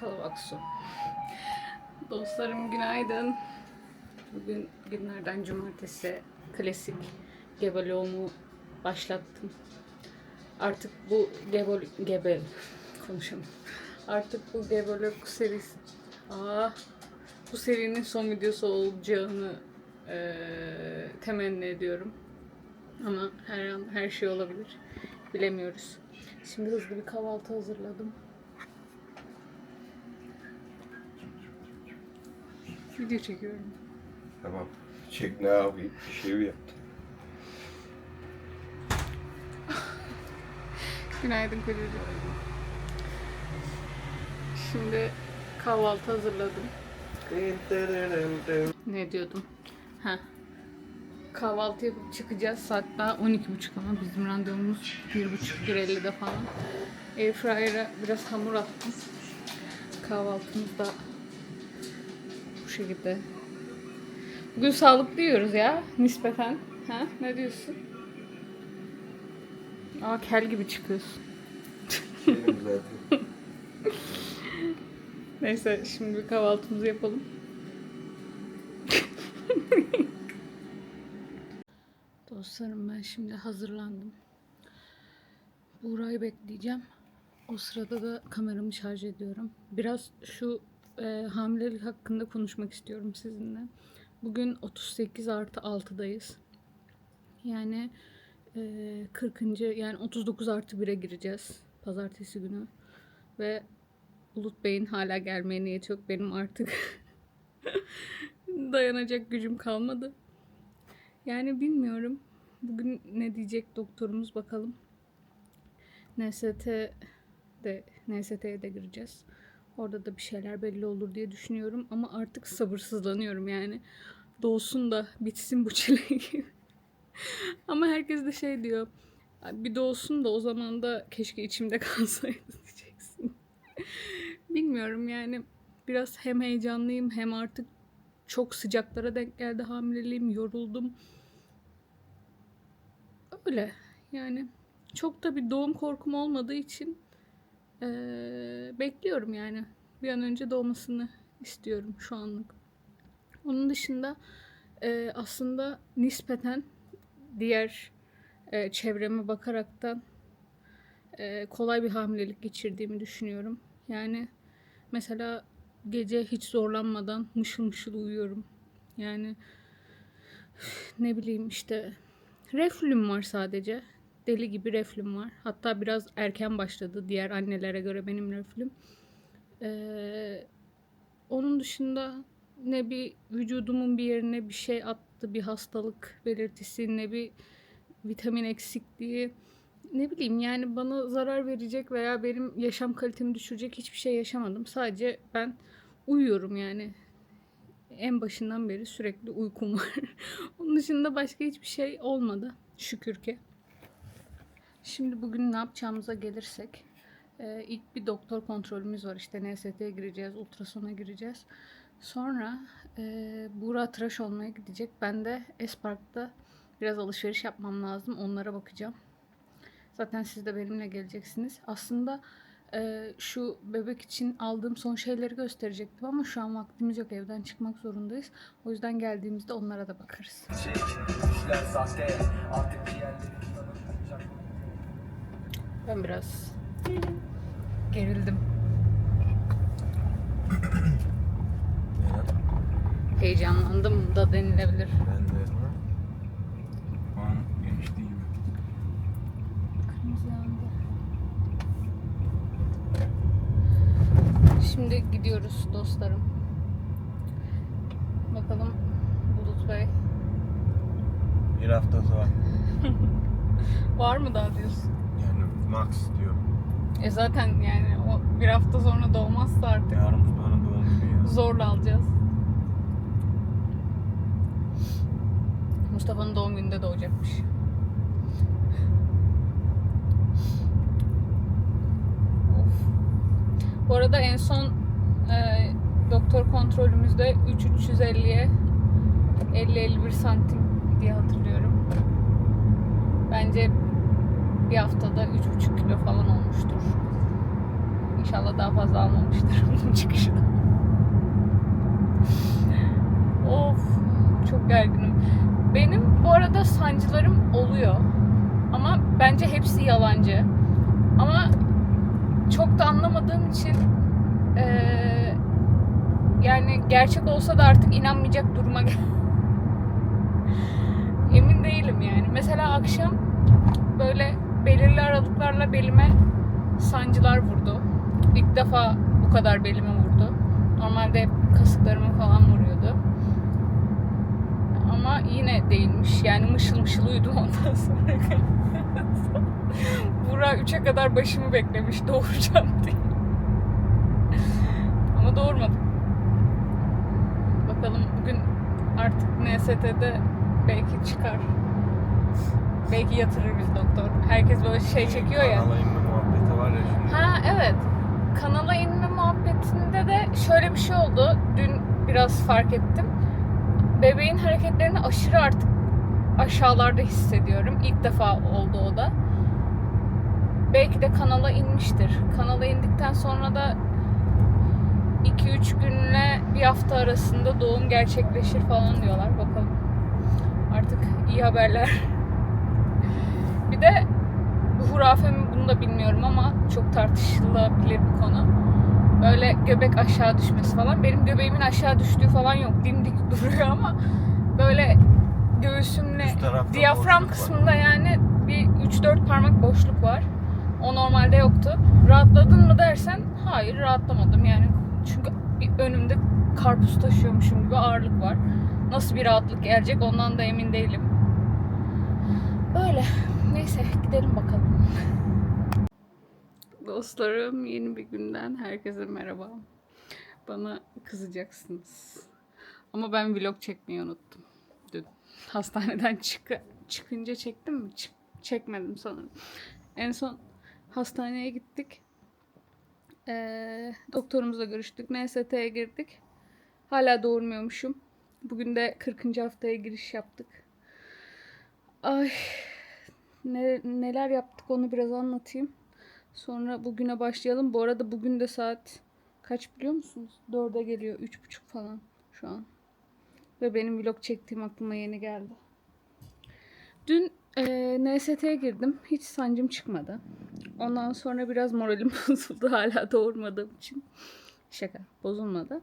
Kalabak su. Dostlarım günaydın. Bugün günlerden cumartesi klasik gebeliğumu başlattım. Artık bu gebel gebe konuşamam. Artık bu gebelik serisi Aa, bu serinin son videosu olacağını eee, temenni ediyorum. Ama her an her şey olabilir. Bilemiyoruz. Şimdi hızlı bir kahvaltı hazırladım. Video çekiyorum. Tamam. Çek ne yapayım? Bir şey mi yaptın? Günaydın kocacığım. Şimdi kahvaltı hazırladım. Ne diyordum? Ha. Kahvaltı yapıp çıkacağız. Saat daha 12.30 ama bizim randevumuz 1.30-1.50'de falan. Airfryer'a biraz hamur attım. Kahvaltımız da şekilde. Bugün sağlıklı yiyoruz ya nispeten. Ha? Ne diyorsun? Aa kel gibi çıkıyorsun. Neyse şimdi bir kahvaltımızı yapalım. Dostlarım ben şimdi hazırlandım. Buğra'yı bekleyeceğim. O sırada da kameramı şarj ediyorum. Biraz şu e, hamilelik hakkında konuşmak istiyorum sizinle. Bugün 38 artı 6'dayız. Yani e, 40. yani 39 artı 1'e gireceğiz pazartesi günü. Ve Bulut Bey'in hala gelmeye niyeti yok. Benim artık dayanacak gücüm kalmadı. Yani bilmiyorum. Bugün ne diyecek doktorumuz bakalım. NST de NST'ye de gireceğiz. Orada da bir şeyler belli olur diye düşünüyorum ama artık sabırsızlanıyorum yani. Doğsun da bitsin bu çile ama herkes de şey diyor. Bir doğsun da o zaman da keşke içimde kalsaydı diyeceksin. Bilmiyorum yani biraz hem heyecanlıyım hem artık çok sıcaklara denk geldi hamileliğim, yoruldum. Öyle yani çok da bir doğum korkum olmadığı için bekliyorum yani. Bir an önce doğmasını istiyorum şu anlık. Onun dışında eee, aslında nispeten diğer eee, çevreme bakaraktan eee, kolay bir hamilelik geçirdiğimi düşünüyorum. Yani mesela gece hiç zorlanmadan mışıl mışıl uyuyorum. Yani ne bileyim işte reflüm var sadece. Deli gibi reflüm var. Hatta biraz erken başladı diğer annelere göre benim reflüm. Ee, onun dışında ne bir vücudumun bir yerine bir şey attı, bir hastalık belirtisi, ne bir vitamin eksikliği, ne bileyim yani bana zarar verecek veya benim yaşam kalitemi düşürecek hiçbir şey yaşamadım. Sadece ben uyuyorum yani. En başından beri sürekli uykum var. Onun dışında başka hiçbir şey olmadı. Şükür ki. Şimdi bugün ne yapacağımıza gelirsek. e, ilk bir doktor kontrolümüz var. İşte NST'ye gireceğiz, ultrasona gireceğiz. Sonra e, Buğra tıraş olmaya gidecek. Ben de Espark'ta biraz alışveriş yapmam lazım. Onlara bakacağım. Zaten siz de benimle geleceksiniz. Aslında e, şu bebek için aldığım son şeyleri gösterecektim ama şu an vaktimiz yok. Evden çıkmak zorundayız. O yüzden geldiğimizde onlara da bakarız. Şey, artık bir yerleri. Ben biraz gerildim. Heyecanlandım da denilebilir. Ben de Şu an gençliğim. Kırmızı yandı. Şimdi gidiyoruz dostlarım. Bakalım Bulut Bey. bir haftası var. Var mı daha diyorsun? Max diyor. E zaten yani o bir hafta sonra doğmazsa artık Yarın Mustafa'nın doğum günü ya. zorla alacağız. Mustafa'nın doğum gününde doğacakmış. Of. Bu arada en son e, doktor kontrolümüzde 3350'ye 50-51 santim diye hatırlıyorum. Bence bir haftada 3,5 kilo falan olmuştur. İnşallah daha fazla almamıştır onun çıkışı of çok gerginim. Benim bu arada sancılarım oluyor. Ama bence hepsi yalancı. Ama çok da anlamadığım için eee, yani gerçek olsa da artık inanmayacak duruma. Emin değilim yani. Mesela akşam böyle belirli aralıklarla belime sancılar vurdu. İlk defa bu kadar belime vurdu. Normalde hep kasıklarıma falan vuruyordu. Ama yine değilmiş. Yani mışıl mışıl uyudum ondan sonra. Bura 3'e kadar başımı beklemiş doğuracağım diye. Ama doğurmadım. Bakalım bugün artık NST'de belki çıkar. Belki yatırır biz doktor. Herkes böyle şey çekiyor ya. Kanala inme muhabbeti var ya şimdi. Ha evet. Kanala inme muhabbetinde de şöyle bir şey oldu. Dün biraz fark ettim. Bebeğin hareketlerini aşırı artık aşağılarda hissediyorum. İlk defa oldu o da. Belki de kanala inmiştir. Kanala indikten sonra da 2-3 günle bir hafta arasında doğum gerçekleşir falan diyorlar. Bakalım. Artık iyi haberler. bir de bu hurafe mi bunu da bilmiyorum ama çok tartışılabilir bir konu. Böyle göbek aşağı düşmesi falan. Benim göbeğimin aşağı düştüğü falan yok. Dimdik duruyor ama böyle göğsümle diyafram boşluk var. kısmında yani bir 3-4 parmak boşluk var. O normalde yoktu. Rahatladın mı dersen hayır rahatlamadım yani. Çünkü önümde karpuz taşıyormuşum gibi ağırlık var. Nasıl bir rahatlık gelecek ondan da emin değilim. Öyle. Neyse gidelim bakalım. Dostlarım yeni bir günden herkese merhaba. Bana kızacaksınız. Ama ben vlog çekmeyi unuttum. Dün hastaneden çık çıkınca çektim mi? Çık çekmedim sanırım. En son hastaneye gittik. Ee, doktorumuzla görüştük. NST'ye girdik. Hala doğurmuyormuşum. Bugün de 40. haftaya giriş yaptık. Ay ne, neler yaptık onu biraz anlatayım. Sonra bugüne başlayalım. Bu arada bugün de saat kaç biliyor musunuz? 4'e geliyor. 3.30 falan şu an. Ve benim vlog çektiğim aklıma yeni geldi. Dün e, NST'ye girdim. Hiç sancım çıkmadı. Ondan sonra biraz moralim bozuldu hala doğurmadığım için. Şaka bozulmadı.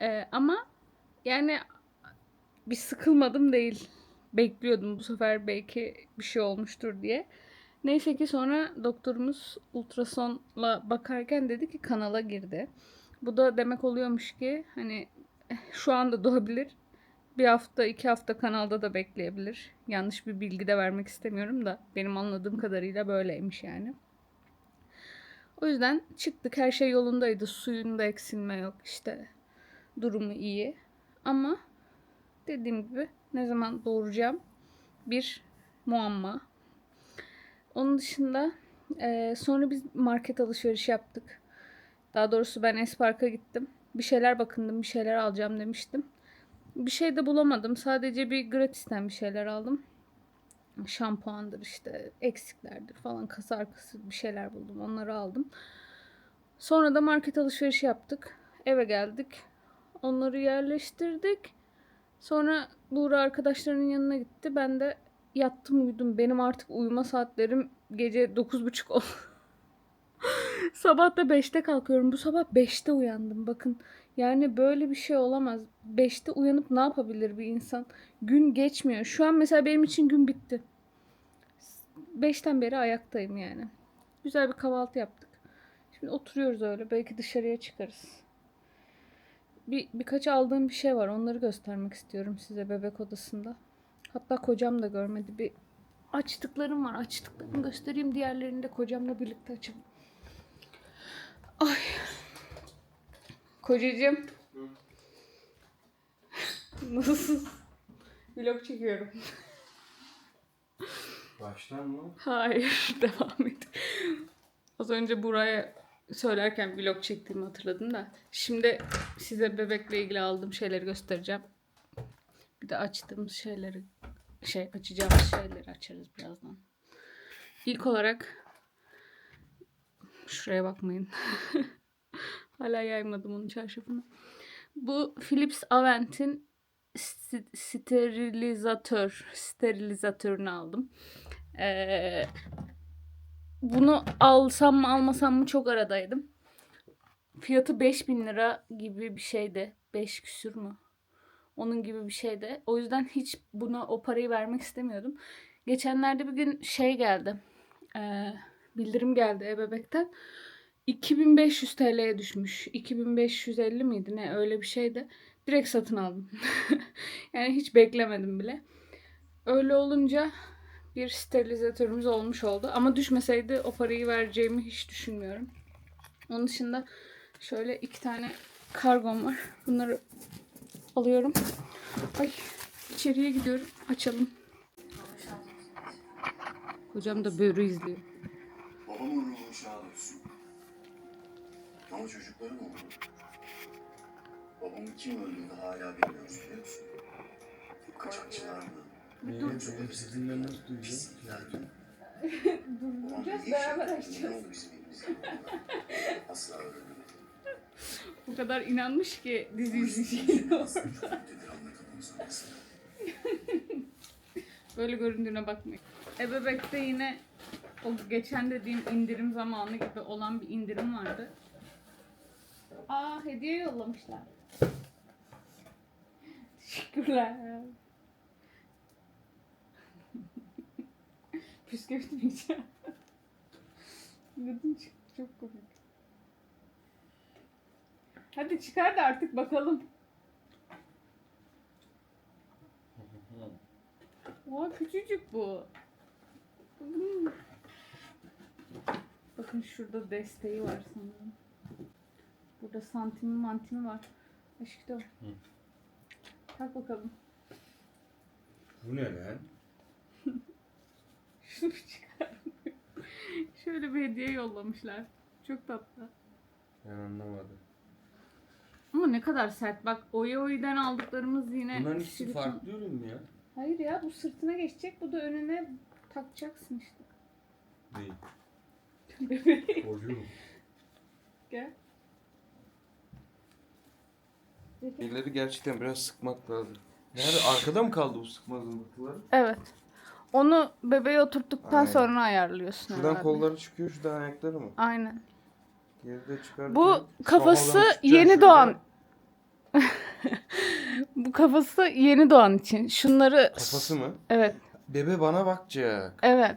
E, ama yani bir sıkılmadım değil. Bekliyordum bu sefer belki bir şey olmuştur diye. Neyse ki sonra doktorumuz ultrasonla bakarken dedi ki kanala girdi. Bu da demek oluyormuş ki hani eh, şu anda doğabilir. Bir hafta iki hafta kanalda da bekleyebilir. Yanlış bir bilgi de vermek istemiyorum da benim anladığım kadarıyla böyleymiş yani. O yüzden çıktık her şey yolundaydı. Suyunda eksilme yok işte durumu iyi. Ama dediğim gibi ne zaman doğuracağım bir muamma. Onun dışında eee, sonra biz market alışveriş yaptık. Daha doğrusu ben Espark'a gittim. Bir şeyler bakındım, bir şeyler alacağım demiştim. Bir şey de bulamadım. Sadece bir gratisten bir şeyler aldım. Şampuandır işte, eksiklerdir falan, kasa arkası bir şeyler buldum. Onları aldım. Sonra da market alışverişi yaptık. Eve geldik. Onları yerleştirdik. Sonra Buğra arkadaşlarının yanına gitti. Ben de yattım uyudum. Benim artık uyuma saatlerim gece 9.30 oldu. sabah da 5'te kalkıyorum. Bu sabah 5'te uyandım. Bakın yani böyle bir şey olamaz. 5'te uyanıp ne yapabilir bir insan? Gün geçmiyor. Şu an mesela benim için gün bitti. 5'ten beri ayaktayım yani. Güzel bir kahvaltı yaptık. Şimdi oturuyoruz öyle. Belki dışarıya çıkarız. Bir, birkaç aldığım bir şey var. Onları göstermek istiyorum size bebek odasında. Hatta kocam da görmedi. Bir açtıklarım var. Açtıklarımı göstereyim. Diğerlerini de kocamla birlikte açalım. Ay. Kocacığım. Nasılsın? Vlog çekiyorum. Baştan mı? Hayır, devam et. Az önce buraya söylerken vlog çektiğimi hatırladım da. Şimdi size bebekle ilgili aldığım şeyleri göstereceğim. Bir de açtığımız şeyleri, şey açacağımız şeyleri açarız birazdan. İlk olarak şuraya bakmayın. Hala yaymadım onun çarşafını. Bu Philips Avent'in st- sterilizatör, sterilizatörünü aldım. Ee, bunu alsam mı almasam mı çok aradaydım. Fiyatı 5000 lira gibi bir şeydi. 5 küsür mü? Onun gibi bir şeydi. O yüzden hiç buna o parayı vermek istemiyordum. Geçenlerde bir gün şey geldi. Ee, bildirim geldi ebebekten. 2500 TL'ye düşmüş. 2550 miydi ne öyle bir şeydi. Direkt satın aldım. yani hiç beklemedim bile. Öyle olunca bir sterilizatörümüz olmuş oldu. Ama düşmeseydi o parayı vereceğimi hiç düşünmüyorum. Onun dışında şöyle iki tane kargom var. Bunları alıyorum. Ay içeriye gidiyorum. Açalım. Hocam da börü izliyor. Babamın ruhu şad olsun. Ama çocukları ne oldu? Babamın kim öldüğünü hala bilmiyoruz biliyor musun? Kaçakçılar mı? Yoksa hepsi Sizinle nasıl pis duyacağız? Duracağız, bir beraber açacağız. Asla. O kadar inanmış ki dizi çok. Böyle göründüğüne bakmayın. Ebebek'te yine o geçen dediğim indirim zamanı gibi olan bir indirim vardı. Aa hediye yollamışlar. Teşekkürler. Püskürtmeyeceğim. Dedim çıktı çok komik. Hadi çıkar da artık bakalım. Aa küçücük bu. Hmm. Bakın şurada desteği var sanırım. Burada santimi mantimi var. Aşkım. Tak bakalım. Bu ne lan? Şunu çıkar. Şöyle bir hediye yollamışlar. Çok tatlı. Ben anlamadım. Ama ne kadar sert. Bak Oyoi'den aldıklarımız yine Bunların ikisi silikon. farklı ürün mü ya? Hayır ya bu sırtına geçecek. Bu da önüne takacaksın işte. Değil. Bebeğim Kocuğum. gel. Elleri gerçekten biraz sıkmak lazım. Nerede? Arkada mı kaldı bu sıkma zımbırtıları? Evet. Onu bebeğe oturttuktan Aynen. sonra ayarlıyorsun Şuradan herhalde. kolları çıkıyor, şuradan ayakları mı? Aynen. Geride çıkarken... Bu kafası yeni doğan. Bu kafası yeni doğan için. Şunları Kafası mı? Evet, Bebe bana bakacak. evet.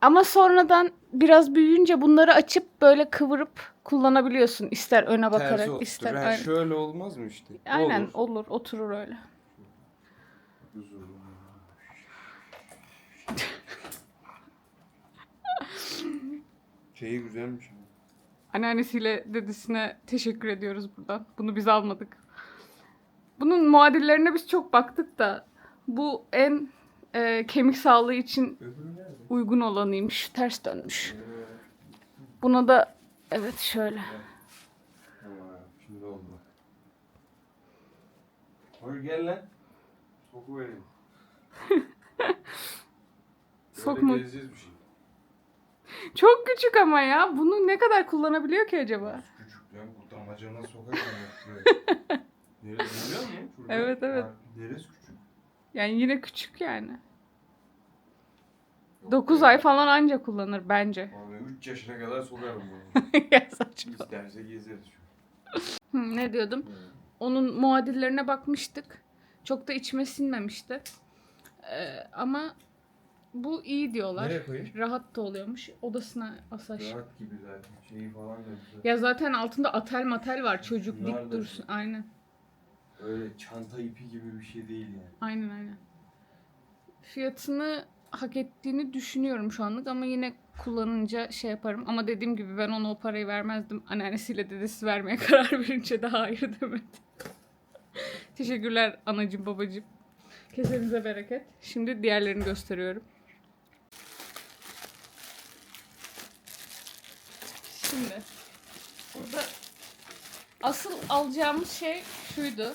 Ama sonradan biraz büyüyünce bunları açıp böyle kıvırıp kullanabiliyorsun. İster öne bakarak, oturtur. ister aynen. şöyle olmaz mı işte? Aynen Olur. olur, oturur öyle. Huzurlu. Şeyi güzelmiş. ama. Anneannesiyle dedesine teşekkür ediyoruz buradan. Bunu biz almadık. Bunun muadillerine biz çok baktık da bu en e, kemik sağlığı için Öbürü nerede? uygun olanıymış. Ters dönmüş. Buna da evet şöyle. Tamam şimdi oldu. Hadi gel lan. Sokuvereyim. Sokma. Böyle gezeceğiz bir şey. Çok küçük ama ya. Bunu ne kadar kullanabiliyor ki acaba? Küçük lan bu damacana şuraya. Neresi biliyor musun? Şurada. Evet, evet. Ha, Neresi küçük? Yani yine küçük yani. Yok 9 ya. ay falan anca kullanır bence. Abi 3 yaşına kadar sokarım bunu. ya saçma. İsterse gezeriz şu. Hı, ne diyordum? Onun muadillerine bakmıştık. Çok da içime sinmemişti. Ee, ama bu iyi diyorlar. Nereye koyayım? Rahat da oluyormuş. Odasına asaş. Rahat gibi zaten. Şeyi falan da güzel. Ya zaten altında atel matel var. Çocuk Bunlar dik da dursun. Aynen. Öyle çanta ipi gibi bir şey değil yani. Aynen aynen. Fiyatını hak ettiğini düşünüyorum şu anlık ama yine kullanınca şey yaparım. Ama dediğim gibi ben ona o parayı vermezdim. Anneannesiyle dedesi vermeye karar verince de hayır demedi. Teşekkürler anacım babacım. Kesenize bereket. Şimdi diğerlerini gösteriyorum. Şimdi burada asıl alacağımız şey şuydu.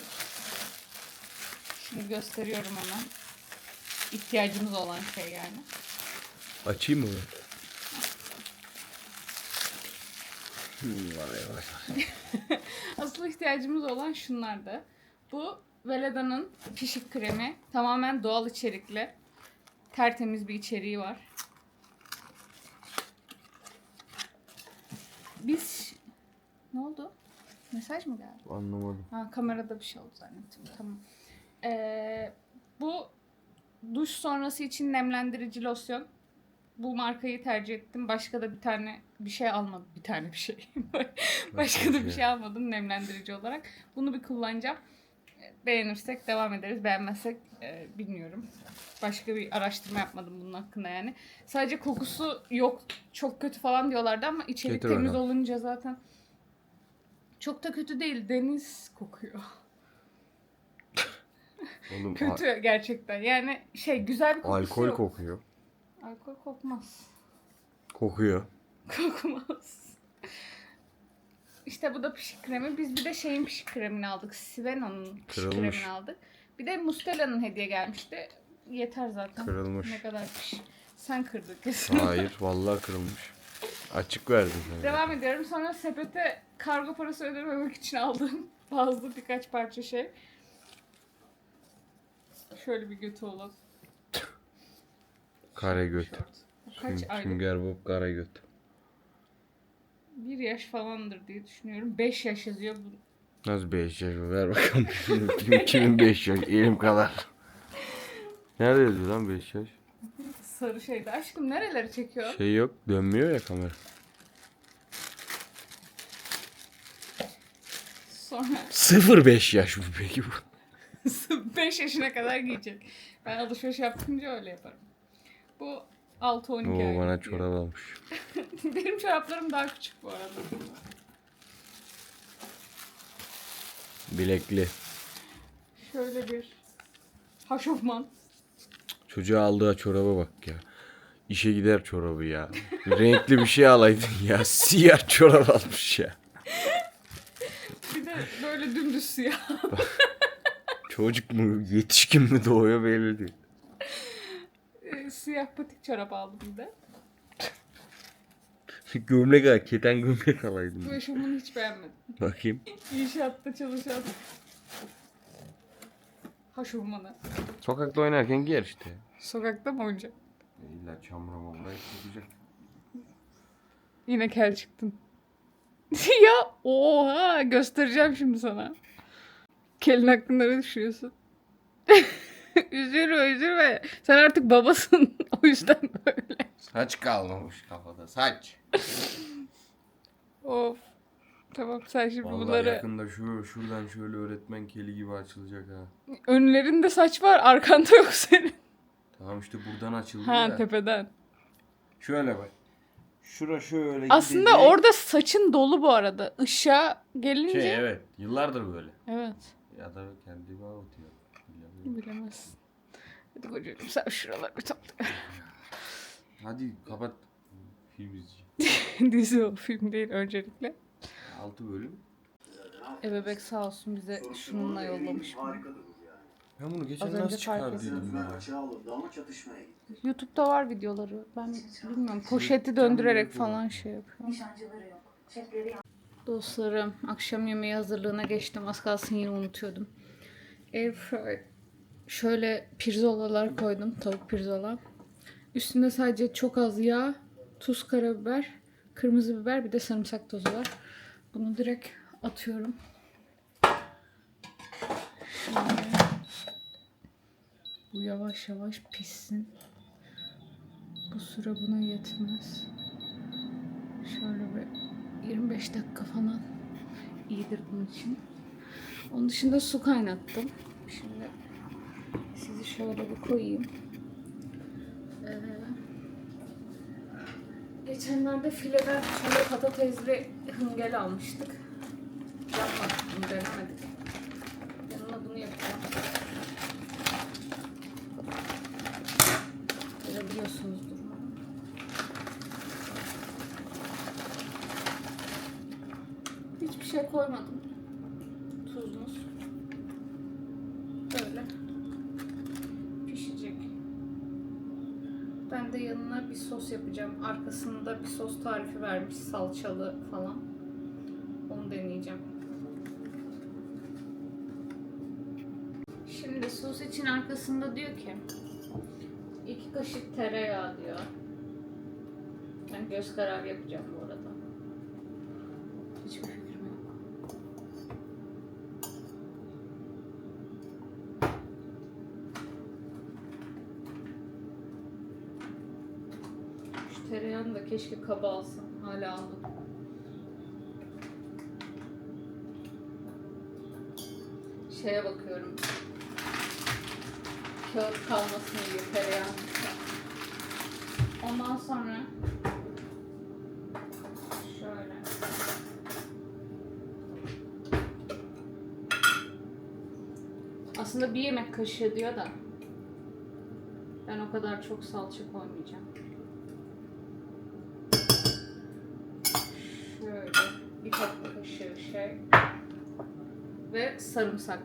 Şimdi gösteriyorum hemen. İhtiyacımız olan şey yani. Açayım mı? Asıl ihtiyacımız olan şunlardı. Bu Veleda'nın pişik kremi. Tamamen doğal içerikli. Tertemiz bir içeriği var. Biz... Ne oldu? Mesaj mı geldi? Anlamadım. Ha kamerada bir şey oldu zannettim. Tamam. Ee, bu duş sonrası için nemlendirici losyon. Bu markayı tercih ettim. Başka da bir tane bir şey almadım. Bir tane bir şey. Başka da bir şey almadım nemlendirici olarak. Bunu bir kullanacağım. Beğenirsek devam ederiz. Beğenmezsek e, bilmiyorum. Başka bir araştırma yapmadım bunun hakkında yani. Sadece kokusu yok çok kötü falan diyorlardı ama içerik Getir temiz bakalım. olunca zaten çok da kötü değil. Deniz kokuyor. Oğlum Kötü gerçekten. Yani şey güzel bir kokusu alkol yok. kokuyor. Alkol kokmaz. Kokuyor. Kokmaz. İşte bu da pişik kremi. Biz bir de şeyin pişik kremini aldık. Siveno'nun pişik Kırılmış. kremini aldık. Bir de Mustela'nın hediye gelmişti. Yeter zaten. Kırılmış. Ne kadar piş. Sen kırdın kesin. Hayır vallahi kırılmış. Açık verdim sana. Devam ediyorum. Sonra sepete kargo parası ödememek için aldığım bazı birkaç parça şey. Şöyle bir götü olan. Kare göt. Kaç aylık? Sünger Bob kare göt. Bir yaş falandır diye düşünüyorum. 5 yaş yazıyor. Bu- Nasıl 5 yaş ver bakalım. Kim, kimin 5 yaş? Elim kadar. Nerede yazıyor lan 5 yaş? Sarı şeydi. Aşkım nereleri çekiyor? Şey yok dönmüyor ya kamera. Sonra 05 yaş mı peki bu? 5 yaşına kadar giyecek. Ben alışveriş yapınca öyle yaparım. Bu 6-12 Oo aylık bana diyor. çorap almış. Benim çoraplarım daha küçük bu arada. Bilekli. Şöyle bir haşofman. Çocuğa aldığı çoraba bak ya. İşe gider çorabı ya. Renkli bir şey alaydın ya. Siyah çorap almış ya. Bir de böyle dümdüz siyah. Çocuk mu yetişkin mi doğuyor belli değil. Siyah patik çorap aldım bir de. gömlek al, keten gömlek alaydın. Bu eşofmanı hiç beğenmedim. Bakayım. İnşaatta çalışan haşofmanı. Sokakta oynarken giyer işte. Sokakta mı oynayacak? İlla çamura mamura yapacak. Yine kel çıktın. ya oha göstereceğim şimdi sana. Kelin hakkında ne düşünüyorsun? üzülme üzülme. Sen artık babasın. o yüzden böyle. Saç kalmamış kafada saç. Of. Tamam sen şimdi Vallahi bunları... yakında şu şuradan şöyle öğretmen keli gibi açılacak ha. Önlerinde saç var arkanda yok senin. Tamam işte buradan açıldı Ha ya. tepeden. Şöyle bak. Şura şöyle Aslında gidecek. orada saçın dolu bu arada. Işığa gelince... Şey evet. Yıllardır böyle. Evet. Ya da kendi bağlatıyor. Bilemezsin. Hadi kocacığım sen şuraları bir topla. Hadi kapat. Film izleyeceğim. Dizi o film değil öncelikle. 6 bölüm. Ebebek sağ olsun bize şununla yollamış. bunu. Harikadır bu yani. Ben bunu geçen Az önce nasıl fark çıkardıydım ya. açığa alındı ama çatışmaya gitti. YouTube'da var videoları. Ben bilmiyorum. Poşeti döndürerek falan şey yapıyorum. Nişancıları yok. Şefleri Dostlarım akşam yemeği hazırlığına geçtim. Az kalsın yine unutuyordum. Airfryer. Şöyle pirzolalar koydum. Tavuk pirzola. Üstünde sadece çok az yağ, tuz, karabiber, kırmızı biber bir de sarımsak tozu var. Bunu direkt atıyorum. Şöyle. Bu yavaş yavaş pişsin. Bu süre buna yetmez. Şöyle bir 25 dakika falan iyidir bunun için. Onun dışında su kaynattım. Sizi şöyle bir koyayım. Ee, geçenlerde fileden şöyle patatesli hıngel almıştık. Yapmadık bunu denemedik. Yanına bunu yapacağım. Görebiliyorsunuzdur umarım. Hiçbir şey koymadım. Tuz muz. Böyle. Pişecek. Ben de yanına bir sos yapacağım. Arkasında bir sos tarifi vermiş. Salçalı falan. koymayacağım. Şimdi sos için arkasında diyor ki iki kaşık tereyağı diyor. Ben göz kararı yapacağım bu arada. Hiçbir fikrim yok. Şu tereyağını da keşke kaba alsam. Hala almadım. Şeye bakıyorum. Kağıt kalmasın diye tereyağını. Ondan sonra şöyle. Aslında bir yemek kaşığı diyor da ben o kadar çok salça koymayacağım. Şöyle bir tatlı kaşığı şey ve sarımsak.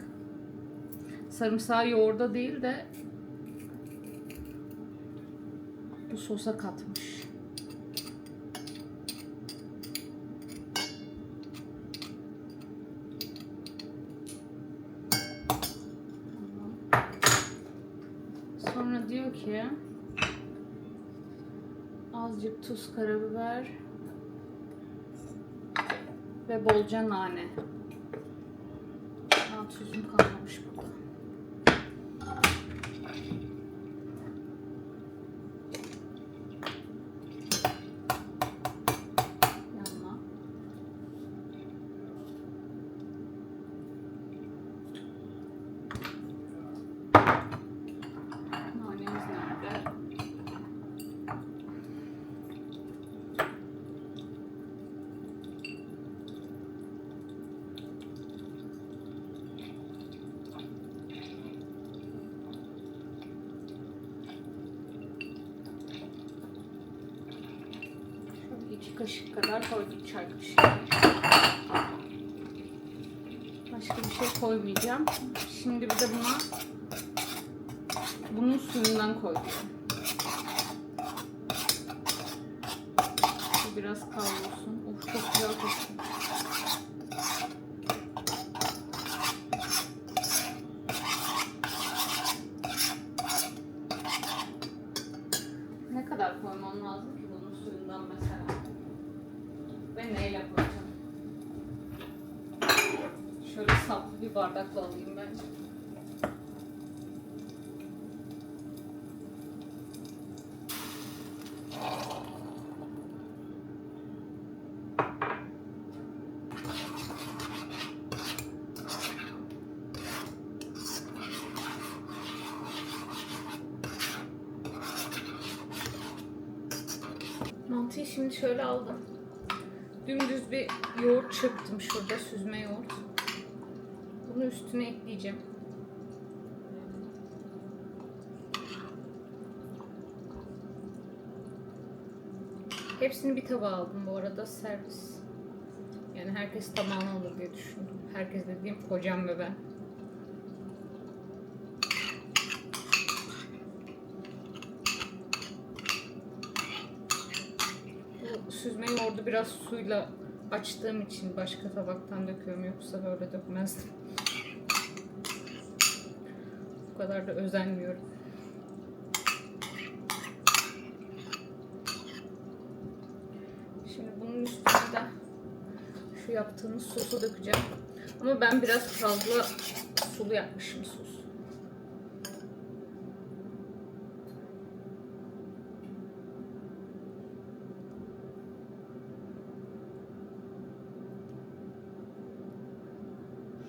Sarımsağı yoğurda değil de bu sosa katmış. Sonra diyor ki azıcık tuz, karabiber ve bolca nane. Aa, tuzum kalmamış burada. Yanına. Nanemiz nerede? Şöyle iki kaşık kadar koyduk çay kaşığı. Başka bir şey koymayacağım. Şimdi bir de buna bunun suyundan koyacağım. Biraz kavrulsun. Of çok güzel kokuyor. Ne kadar koymam lazım ki bunun suyundan mesela? Ve neyle koyacağım? Şöyle saplı bir bardakla alayım bence. Mantıyı şimdi şöyle aldım. Bir yoğurt çırptım şurada süzme yoğurt. Bunu üstüne ekleyeceğim. Hepsini bir tabağa aldım bu arada servis. Yani herkes tabağına alır diye düşündüm. Herkes dediğim kocam ve ben. Bu süzme yoğurdu biraz suyla açtığım için başka tabaktan döküyorum yoksa böyle dökmezdim. Bu kadar da özenmiyorum. Şimdi bunun üstüne de şu yaptığımız sosu dökeceğim. Ama ben biraz fazla sulu yapmışım sos.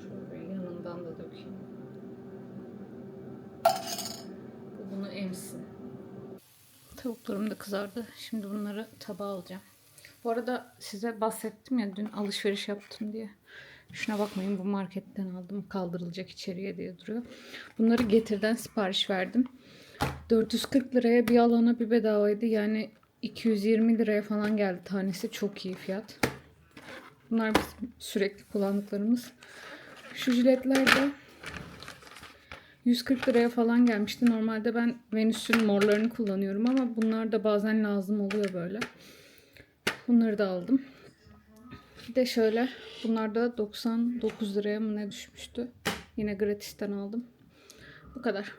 Şöyle yanından da dökeyim. Bu bunu emsin. Tavuklarım da kızardı. Şimdi bunları tabağa alacağım. Bu arada size bahsettim ya dün alışveriş yaptım diye. Şuna bakmayın bu marketten aldım. Kaldırılacak içeriye diye duruyor. Bunları getirden sipariş verdim. 440 liraya bir alana bir bedavaydı. Yani 220 liraya falan geldi tanesi. Çok iyi fiyat. Bunlar bizim sürekli kullandıklarımız. Şu jiletler de 140 liraya falan gelmişti. Normalde ben Venüs'ün morlarını kullanıyorum ama bunlar da bazen lazım oluyor böyle. Bunları da aldım. Bir de şöyle bunlar da 99 liraya mı ne düşmüştü. Yine gratisten aldım. Bu kadar.